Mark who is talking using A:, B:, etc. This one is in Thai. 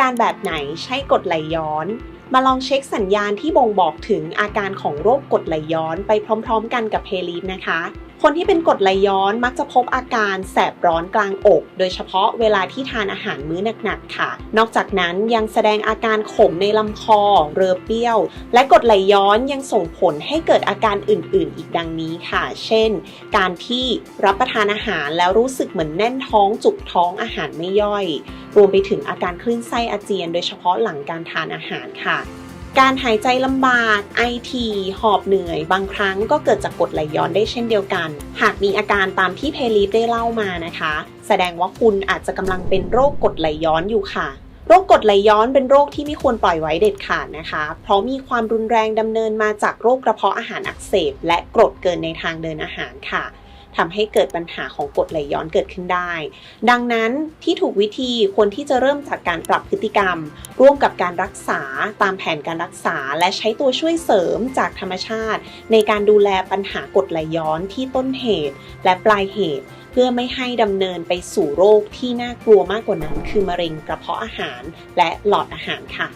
A: การแบบไหนใช่กดไหลย้อน มาลองเช็คสัญญาณที่บ่งบอกถึงอาการของโรคกดไหลย้อนไปพร้อมๆ กันกับเพลีฟนะคะ คนที่เป็นกดไหลย้อนมักจะพบอาการแสบร้อนกลางอก โดยเฉพาะเวลาที่ทานอาหารมื้อหนักๆค่ะ นอกจากนั้นยังแสดงอาการขมในลำคอ เรือเปรี้ยว และกดไหลย้อนยังส่งผลให้เกิดอาการอื่นๆ อีกดังนี้ค่ะ เช่น การที่รับประทานอาหารแล้วรู้สึกเหมือนแน่นท้องจุกท้องอาหารไม่ย่อย รวมไปถึงอาการคลื่นไส้อาเจียน โดยเฉพาะหลังการทานอาหารค่ะ การหายใจลำบากไอทีหอบเหนื่อย บางครั้งก็เกิดจากกรดไหลย้อนได้เช่นเดียวกัน หากมีอาการตามที่เพลีฟได้เล่ามานะคะ แสดงว่าคุณอาจจะกำลังเป็นโรคกรดไหลย้อนอยู่ค่ะโรคกรดไหลย้อนเป็นโรคที่ไม่ควรปล่อยไว้เด็ดขาดนะคะ เพราะมีความรุนแรงดำเนินมาจากโรคกระเพาะอาหารอักเสบ และกรดเกินในทางเดินอาหารค่ะ ทำให้เกิดปัญหาของกรดไหลย้อนเกิดขึ้นได้ ดังนั้นที่ถูกวิธีควรที่จะเริ่มจากการปรับพฤติกรรม ร่วมกับการรักษาตามแผนการรักษา และใช้ตัวช่วยเสริมจากธรรมชาติ ในการดูแลปัญหากรดไหลย้อนที่ต้นเหตุ และปลายเหตุ เพื่อไม่ให้ดำเนินไปสู่โรคที่น่ากลัวมากกว่านั้น คือมะเร็งกระเพาะอาหารและหลอดอาหารค่ะ